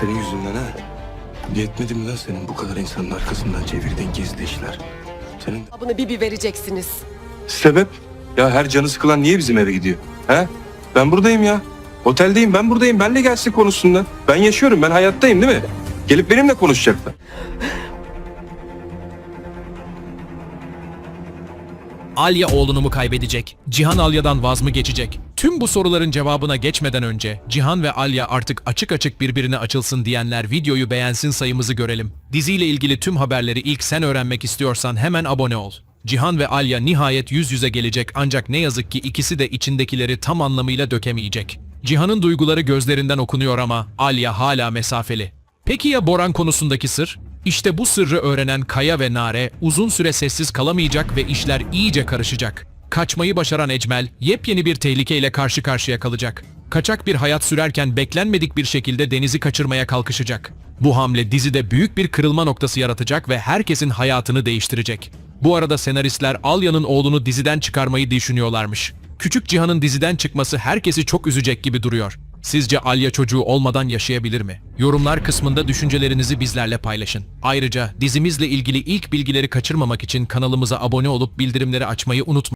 Senin yüzünden ha. Yetmedi mi lan senin bu kadar insanın arkasından çevirdiğin gizli işler? Senin Abını bir bir vereceksiniz. sebep? Ya her canı sıkılan niye bizim eve gidiyor? He? Ben buradayım ya. Oteldeyim ben buradayım. Benle gelsin konuşsunlar. Ben yaşıyorum ben hayattayım değil mi? Gelip benimle konuşacaklar. Alya oğlunu mu kaybedecek? Cihan Alya'dan vaz mı geçecek? Tüm bu soruların cevabına geçmeden önce Cihan ve Alya artık açık açık birbirine açılsın diyenler videoyu beğensin sayımızı görelim. Diziyle ilgili tüm haberleri ilk sen öğrenmek istiyorsan hemen abone ol. Cihan ve Alya nihayet yüz yüze gelecek ancak ne yazık ki ikisi de içindekileri tam anlamıyla dökemeyecek. Cihan'ın duyguları gözlerinden okunuyor ama Alya hala mesafeli. Peki ya Boran konusundaki sır? İşte bu sırrı öğrenen Kaya ve Nare uzun süre sessiz kalamayacak ve işler iyice karışacak. Kaçmayı başaran Ecmel yepyeni bir tehlikeyle karşı karşıya kalacak. Kaçak bir hayat sürerken beklenmedik bir şekilde Deniz'i kaçırmaya kalkışacak. Bu hamle dizide büyük bir kırılma noktası yaratacak ve herkesin hayatını değiştirecek. Bu arada senaristler Alya'nın oğlunu diziden çıkarmayı düşünüyorlarmış. Küçük Cihan'ın diziden çıkması herkesi çok üzecek gibi duruyor. Sizce Alya çocuğu olmadan yaşayabilir mi? Yorumlar kısmında düşüncelerinizi bizlerle paylaşın. Ayrıca dizimizle ilgili ilk bilgileri kaçırmamak için kanalımıza abone olup bildirimleri açmayı unutmayın.